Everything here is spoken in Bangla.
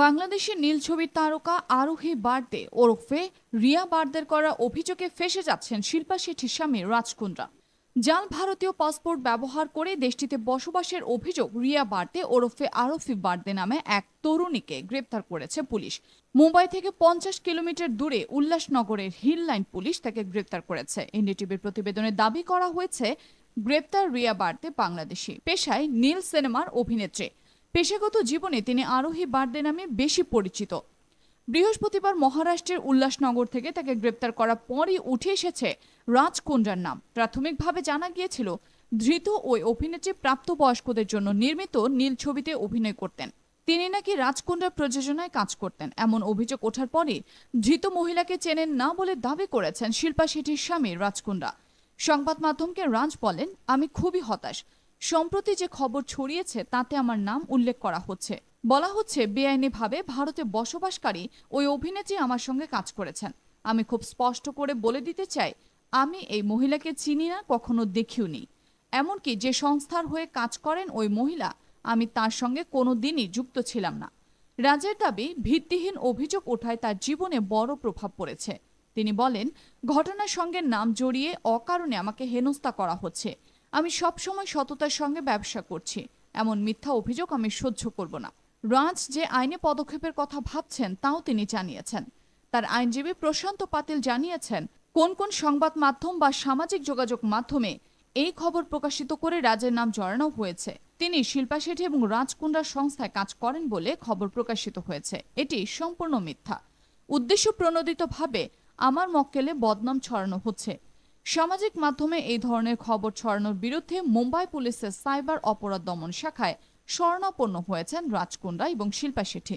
বাংলাদেশের নীল ছবির তারকা আরোহী বার্দে ওরফে রিয়া বার্দের করা অভিযোগে ফেসে যাচ্ছেন শিল্পা শেঠির স্বামী রাজকুন্দ্রা জাল ভারতীয় পাসপোর্ট ব্যবহার করে দেশটিতে বসবাসের অভিযোগ রিয়া বার্দে ওরফে আরফি বার্দে নামে এক তরুণীকে গ্রেপ্তার করেছে পুলিশ। মুম্বাই থেকে পঞ্চাশ কিলোমিটার দূরে উল্লাসনগরের হিল লাইন পুলিশ তাকে গ্রেপ্তার করেছে। এনডিটিভির প্রতিবেদনে দাবি করা হয়েছে, গ্রেপ্তার রিয়া বার্দে বাংলাদেশি। পেশায় নীল সিনেমার অভিনেত্রী। পেশাগত জীবনে তিনি আরোহী বার্দে নামে বেশি পরিচিত। বৃহস্পতিবার মহারাষ্ট্রের উল্লাসনগর থেকে তাকে গ্রেপ্তার করার পরই উঠে এসেছে রাজ কুন্ড্রার নাম। প্রাথমিকভাবে জানা গিয়েছিল, ধৃত ওই অভিনেত্রী প্রাপ্তবয়স্কদের জন্য নির্মিত নীল ছবিতে অভিনয় করতেন। তিনি নাকি রাজকুন্ডার প্রযোজনায় কাজ করতেন, এমন অভিযোগ ওঠার পরই ধৃত মহিলাকে চেনেন না বলে দাবি করেছেন শিল্পা শেঠির স্বামী রাজকুন্ডা সংবাদ মাধ্যমকে রাজ বলেন, আমি খুবই হতাশ। সম্প্রতি যে খবর ছড়িয়েছে, তাতে আমার নাম উল্লেখ করা হচ্ছে। বলা হচ্ছে, বেআইনিভাবে ভারতে বসবাসকারী ওই অভিনেত্রী আমার সঙ্গে কাজ করেছেন। আমি খুব স্পষ্ট করে বলে দিতে চাই, আমি এই মহিলাকে চিনি না, কখনো দেখিওনি এমনকি যে সংস্থার হয়ে কাজ করেন ওই মহিলা, আমি তার সঙ্গে কোনো দিনই যুক্ত ছিলাম না। রাজের দাবি, ভিত্তিহীন অভিযোগ ওঠায় তার জীবনে বড় প্রভাব পড়েছে। তিনি বলেন, ঘটনার সঙ্গে নাম জড়িয়ে অকারণে আমাকে হেনস্থা করা হচ্ছে। আমি সবসময় সততার সঙ্গে ব্যবসা করছি। এমন মিথ্যা অভিযোগ আমি সহ্য করব না। রাজ যে আইনে পদক্ষেপের কথা ভাবছেন, তাও তিনি জানিয়েছেন। তার আইনজীবী প্রশান্ত পাতিল জানিয়েছেন, কোন কোন সংবাদ মাধ্যম বা সামাজিক যোগাযোগ মাধ্যমে এই খবর প্রকাশিত করে রাজের নাম জড়ানো হয়েছে। তিনি শিল্পা শেঠি এবং রাজকুন্ডার সংস্থায় কাজ করেন বলে খবর প্রকাশিত হয়েছে। এটি সম্পূর্ণ মিথ্যা। উদ্দেশ্য প্রণোদিতভাবে আমার মক্কেলে বদনাম ছড়ানো হচ্ছে। সামাজিক মাধ্যমে এই ধরনের খবর ছড়ানোর বিরুদ্ধে মুম্বাই পুলিশের সাইবার অপরাধ দমন শাখায় স্বর্ণাপন্ন হয়েছেন রাজকুন্ডা এবং শিল্পা শেঠি।